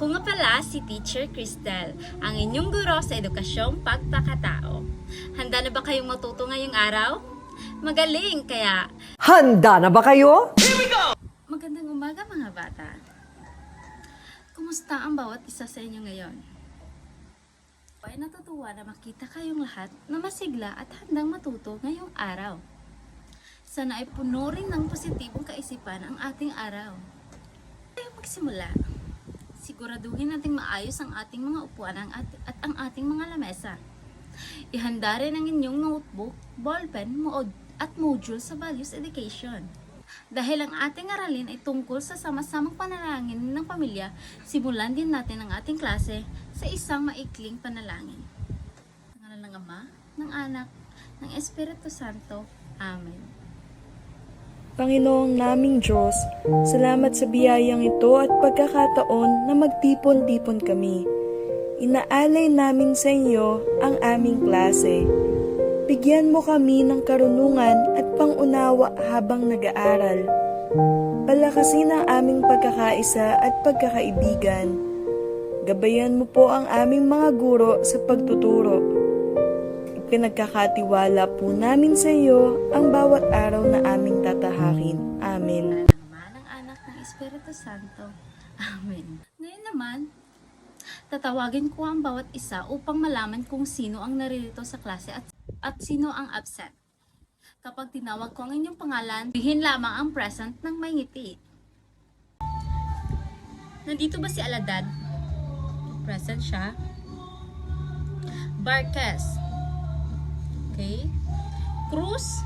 Ako nga pala si Teacher Cristel, ang inyong guro sa edukasyong pagpakatao. Handa na ba kayong matuto ngayong araw? Magaling, kaya Handa na ba kayo? magandang umaga mga bata. Kumusta ang bawat isa sa inyo ngayon? Ay natutuwa na makita kayong lahat na masigla at handang matuto ngayong araw. Sana ay puno rin ng positibong kaisipan ang ating araw. Tayo magsimula. Siguraduhin nating maayos ang ating mga upuan ang at, at ang ating mga lamesa. Ihanda rin ang inyong notebook, ballpen, mood, at module sa Values Education. Dahil ang ating aralin ay tungkol sa sama-samang panalangin ng pamilya, simulan din natin ang ating klase sa isang maikling panalangin. Ngalan ng Ama, ng Anak, ng Espiritu Santo. Amen. Panginoong naming Diyos, salamat sa biyayang ito at pagkakataon na magtipon-tipon kami. Inaalay namin sa inyo ang aming klase. Bigyan mo kami ng karunungan at pangunawa habang nag-aaral. Palakasin ang aming pagkakaisa at pagkakaibigan. Gabayan mo po ang aming mga guro sa pagtuturo. Ipinagkakatiwala po namin sa iyo ang bawat araw na aming tatahakin. Espiritu Santo. Amen. Ngayon naman, tatawagin ko ang bawat isa upang malaman kung sino ang naririto sa klase at, at sino ang absent. Kapag tinawag ko ang inyong pangalan, bihin lamang ang present ng may ngiti. Nandito ba si Aladad? Present siya. Barques. Okay. Cruz.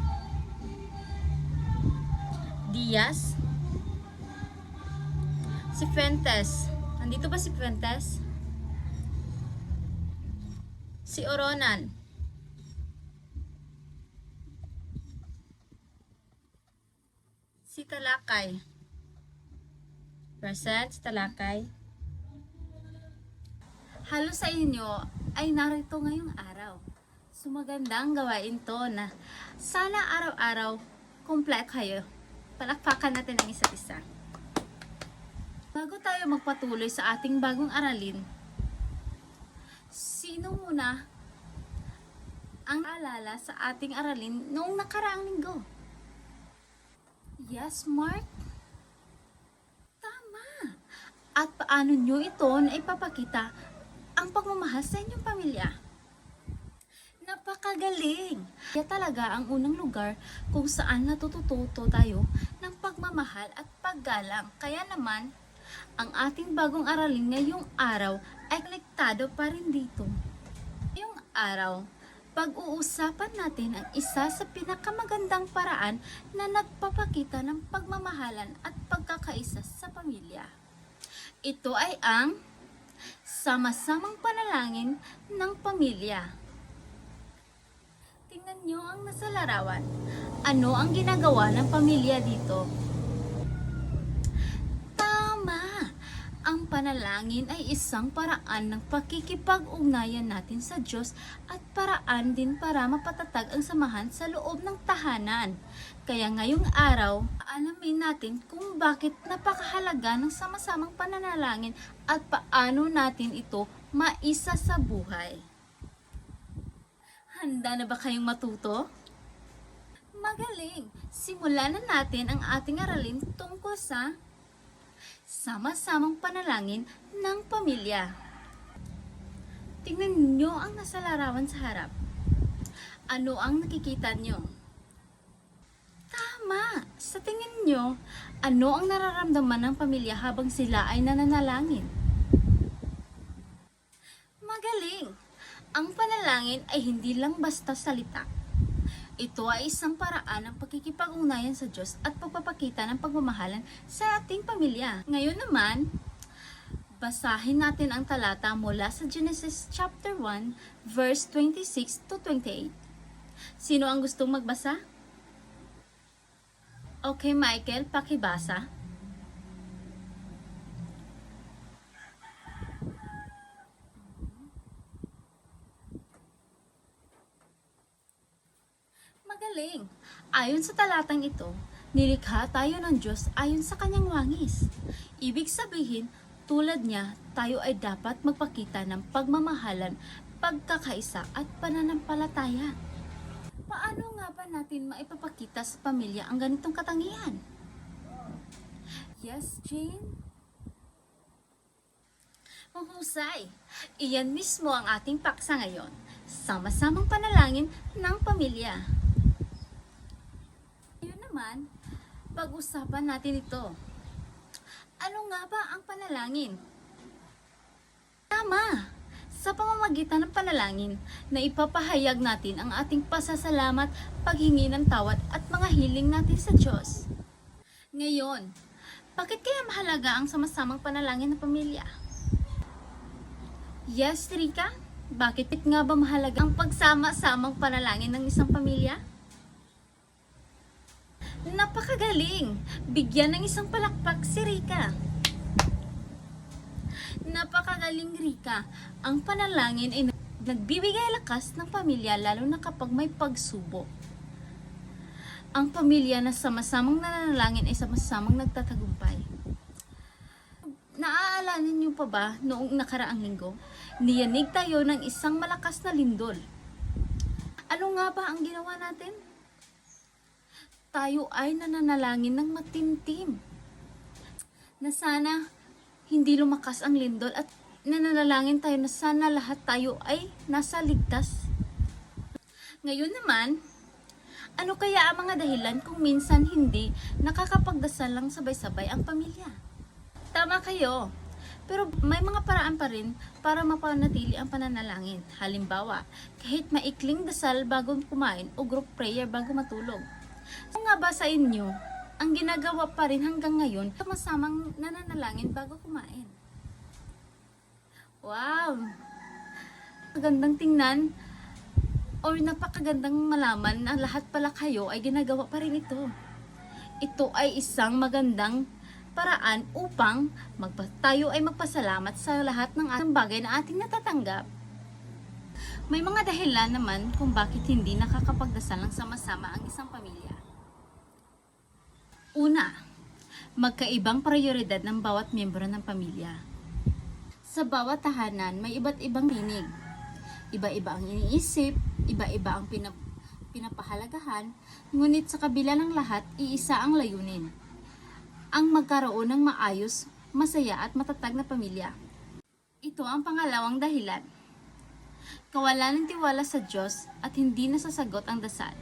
Diaz. Si Fuentes. Nandito ba si Fuentes? Si Oronan. Si Talakay. Present, si Talakay. Halos sa inyo ay narito ngayong araw. So magandang gawain to na sana araw-araw kompleto kayo. Palakpakan natin ang isa't isa. Bago tayo magpatuloy sa ating bagong aralin, sino muna ang alala sa ating aralin noong nakaraang linggo? Yes, Mark? Tama! At paano nyo ito na ipapakita ang pagmamahal sa inyong pamilya? Napakagaling! Kaya talaga ang unang lugar kung saan natututo tayo ng pagmamahal at paggalang. Kaya naman, ang ating bagong aralin ngayong araw ay konektado pa rin dito. Ngayong araw, pag-uusapan natin ang isa sa pinakamagandang paraan na nagpapakita ng pagmamahalan at pagkakaisa sa pamilya. Ito ay ang sama-samang panalangin ng pamilya. Tingnan nyo ang nasa larawan. Ano ang ginagawa ng pamilya dito? Tama! Ang panalangin ay isang paraan ng pakikipag-ugnayan natin sa Diyos at paraan din para mapatatag ang samahan sa loob ng tahanan. Kaya ngayong araw, alamin natin kung bakit napakahalaga ng sama-samang pananalangin at paano natin ito maisa sa buhay. Handa na ba kayong matuto? Magaling! Simulan na natin ang ating aralin tungkol sa sama-samang panalangin ng pamilya. Tingnan niyo ang nasa larawan sa harap. Ano ang nakikita niyo? Tama! Sa tingin niyo, ano ang nararamdaman ng pamilya habang sila ay nananalangin? Magaling! Ang panalangin ay hindi lang basta salita. Ito ay isang paraan ng pagkikipag-ugnayan sa Diyos at pagpapakita ng pagmamahalan sa ating pamilya. Ngayon naman, basahin natin ang talata mula sa Genesis chapter 1, verse 26 to 28. Sino ang gustong magbasa? Okay, Michael, pakibasa. Magaling! Ayon sa talatang ito, nilikha tayo ng Diyos ayon sa kanyang wangis. Ibig sabihin, Tulad niya, tayo ay dapat magpakita ng pagmamahalan, pagkakaisa at pananampalataya. Paano nga ba natin maipapakita sa pamilya ang ganitong katangian? Yes, Jane? Mahusay! Iyan mismo ang ating paksa ngayon. Sama-samang panalangin ng pamilya. Naman, pag-usapan natin ito. Ano nga ba ang panalangin? Tama! Sa pamamagitan ng panalangin na ipapahayag natin ang ating pasasalamat, paghingi ng tawad at mga hiling natin sa Diyos. Ngayon, bakit kaya mahalaga ang sama-samang panalangin ng pamilya? Yes, Rika? Bakit nga ba mahalaga ang pagsama-samang panalangin ng isang pamilya? Napakagaling! Bigyan ng isang palakpak si Rika. Napakagaling Rika. Ang panalangin ay nagbibigay lakas ng pamilya lalo na kapag may pagsubok. Ang pamilya na sama-samang nananalangin ay sama-samang nagtatagumpay. Naaalala niyo pa ba noong nakaraang linggo? Niyanig tayo ng isang malakas na lindol. Ano nga ba ang ginawa natin? Tayo ay nananalangin ng matintim. Na sana hindi lumakas ang lindol at nananalangin tayo na sana lahat tayo ay nasa ligtas. Ngayon naman, ano kaya ang mga dahilan kung minsan hindi nakakapagdasal lang sabay-sabay ang pamilya? Tama kayo. Pero may mga paraan pa rin para mapanatili ang pananalangin. Halimbawa, kahit maikling dasal bago kumain o group prayer bago matulog. Ano nga ba sa inyo, ang ginagawa pa rin hanggang ngayon, sama-samang nananalangin bago kumain? Wow! Magandang tingnan or napakagandang malaman na lahat pala kayo ay ginagawa pa rin ito. Ito ay isang magandang paraan upang magpa- tayo ay magpasalamat sa lahat ng ating bagay na ating natatanggap. May mga dahilan naman kung bakit hindi nakakapagdasal ng sama-sama ang isang pamilya. Una, magkaibang prioridad ng bawat miyembro ng pamilya. Sa bawat tahanan, may iba't ibang tinig. Iba-iba ang iniisip, iba-iba ang pinap- pinapahalagahan, ngunit sa kabila ng lahat, iisa ang layunin. Ang magkaroon ng maayos, masaya at matatag na pamilya. Ito ang pangalawang dahilan. Kawalan ng tiwala sa Diyos at hindi nasasagot ang dasal.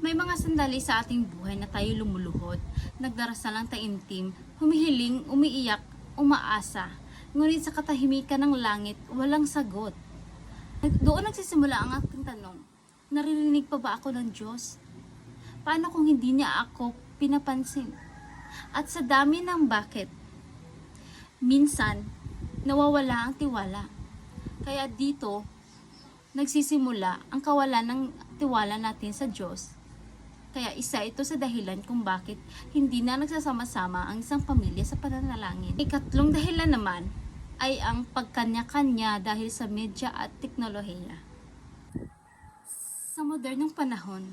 May mga sandali sa ating buhay na tayo lumuluhod, nagdarasal ng taimtim, humihiling, umiiyak, umaasa, ngunit sa katahimikan ng langit, walang sagot. Doon nagsisimula ang ating tanong, naririnig pa ba ako ng Diyos? Paano kung hindi niya ako pinapansin? At sa dami ng bakit, minsan, nawawala ang tiwala. Kaya dito, nagsisimula ang kawalan ng tiwala natin sa Diyos. Kaya isa ito sa dahilan kung bakit hindi na nagsasama-sama ang isang pamilya sa pananalangin. Ikatlong dahilan naman ay ang pagkanya-kanya dahil sa media at teknolohiya. Sa modernong panahon,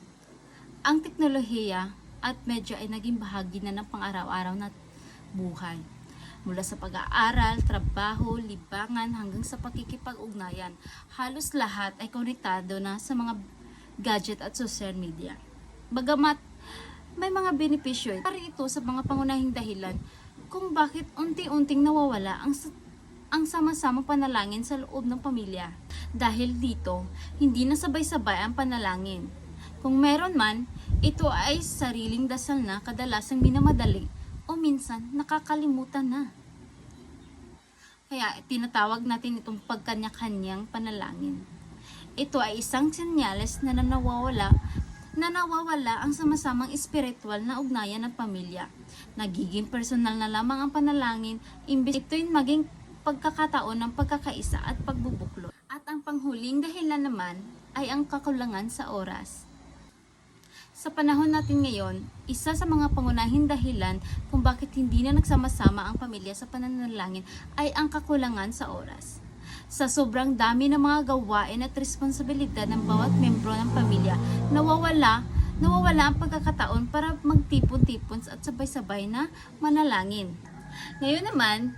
ang teknolohiya at media ay naging bahagi na ng pang-araw-araw na buhay. Mula sa pag-aaral, trabaho, libangan hanggang sa pakikipag-ugnayan, halos lahat ay konektado na sa mga gadget at social media. Bagamat may mga benepisyo, para ito sa mga pangunahing dahilan kung bakit unti-unting nawawala ang ang sama-samang panalangin sa loob ng pamilya. Dahil dito, hindi na sabay-sabay ang panalangin. Kung meron man, ito ay sariling dasal na kadalasang minamadali o minsan nakakalimutan na. Kaya tinatawag natin itong pagkanya-kanyang panalangin. Ito ay isang senyales na nanawawala na nawawala ang sama-samang espiritual na ugnayan ng pamilya. Nagiging personal na lamang ang panalangin, imbis ito'y maging pagkakataon ng pagkakaisa at pagbubuklo. At ang panghuling dahilan naman ay ang kakulangan sa oras. Sa panahon natin ngayon, isa sa mga pangunahing dahilan kung bakit hindi na nagsama-sama ang pamilya sa pananalangin ay ang kakulangan sa oras. Sa sobrang dami ng mga gawain at responsibilidad ng bawat membro ng pamilya, nawawala, nawawala ang pagkakataon para magtipon-tipon at sabay-sabay na manalangin. Ngayon naman,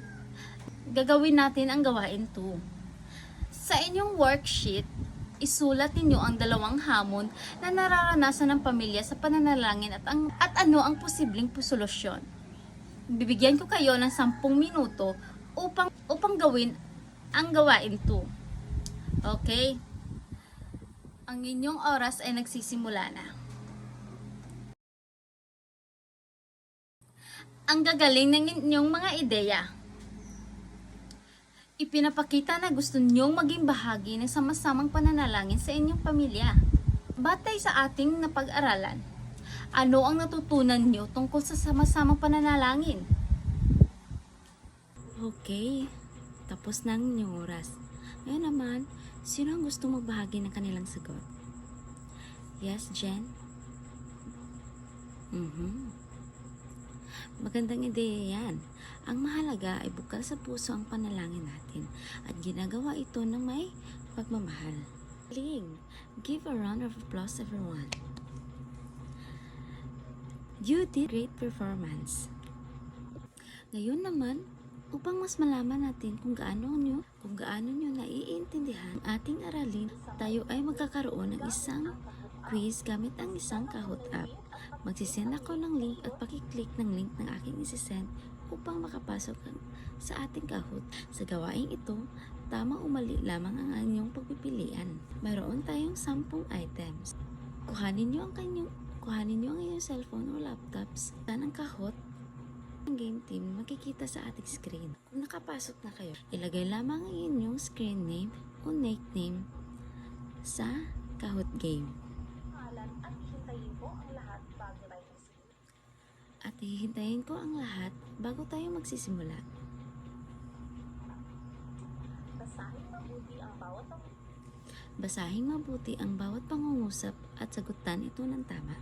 gagawin natin ang gawain 2. Sa inyong worksheet, isulat ninyo ang dalawang hamon na nararanasan ng pamilya sa pananalangin at, ang, at ano ang posibleng solusyon. Bibigyan ko kayo ng 10 minuto upang, upang gawin ang gawain 2. Okay? Ang inyong oras ay nagsisimula na. Ang gagaling ng inyong mga ideya. Ipinapakita na gusto niyong maging bahagi ng sama-samang pananalangin sa inyong pamilya. Batay sa ating napag-aralan, ano ang natutunan niyo tungkol sa sama-samang pananalangin? Okay, tapos na ang inyong oras. Ngayon naman, sino ang gusto magbahagi ng kanilang sagot? Yes, Jen? Mhm. Magandang ideya yan. Ang mahalaga ay bukal sa puso ang panalangin natin at ginagawa ito ng may pagmamahal. Ling, give a round of applause everyone. You did great performance. Ngayon naman, upang mas malaman natin kung gaano nyo, kung gaano nyo naiintindihan ang ating aralin, tayo ay magkakaroon ng isang quiz gamit ang isang Kahoot app. Magsisend ako ng link at pakiclick ng link ng aking isisend upang makapasok sa ating Kahoot. Sa gawaing ito, tama o mali lamang ang inyong pagpipilian. Mayroon tayong 10 items. Kuhanin nyo ang kanyang kuhanin nyo ang inyong cellphone o laptops. Saan ang Kahoot? Ang game team makikita sa ating screen. Kung nakapasok na kayo, ilagay lamang ang inyong screen name o nickname sa Kahoot game. At hihintayin ko ang lahat bago tayo magsisimula. Basahing mabuti ang bawat pangungusap at sagutan ito ng tama.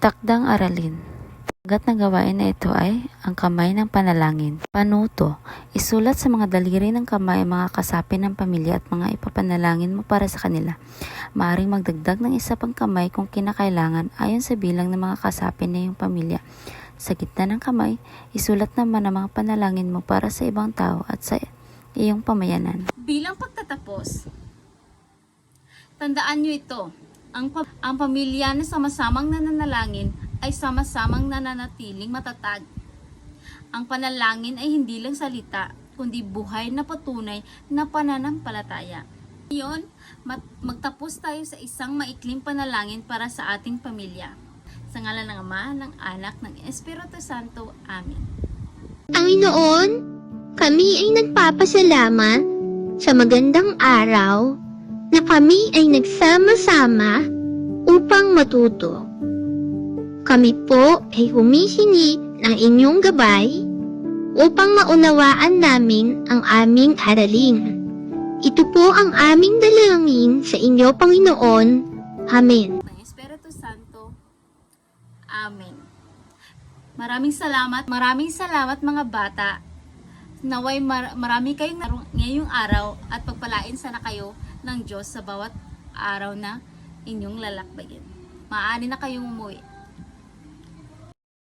Takdang aralin. Agad na gawain na ito ay ang kamay ng panalangin. Panuto. Isulat sa mga daliri ng kamay ang mga kasapin ng pamilya at mga ipapanalangin mo para sa kanila. Maaring magdagdag ng isa pang kamay kung kinakailangan ayon sa bilang ng mga kasapin na iyong pamilya. Sa gitna ng kamay, isulat naman ang mga panalangin mo para sa ibang tao at sa iyong pamayanan. Bilang pagtatapos, tandaan nyo ito. Ang, ang pamilya na sama-samang nananalangin ay sama-samang nananatiling matatag. Ang panalangin ay hindi lang salita, kundi buhay na patunay na pananampalataya. Ngayon, magtapos tayo sa isang maikling panalangin para sa ating pamilya. Sa ngalan ng Ama, ng Anak, ng Espiritu Santo. Amen. Panginoon, kami ay nagpapasalamat sa magandang araw na kami ay nagsama-sama upang matuto. Kami po ay humihingi ng inyong gabay upang maunawaan namin ang aming aralin. Ito po ang aming dalangin sa inyo, Panginoon. Amen. Espiritu Santo. Amen. Maraming salamat, maraming salamat mga bata. Naway mar- marami kayong ngayong araw at pagpalain sana kayo ng Diyos sa bawat araw na inyong lalakbayin. Maaari na kayong umuwi.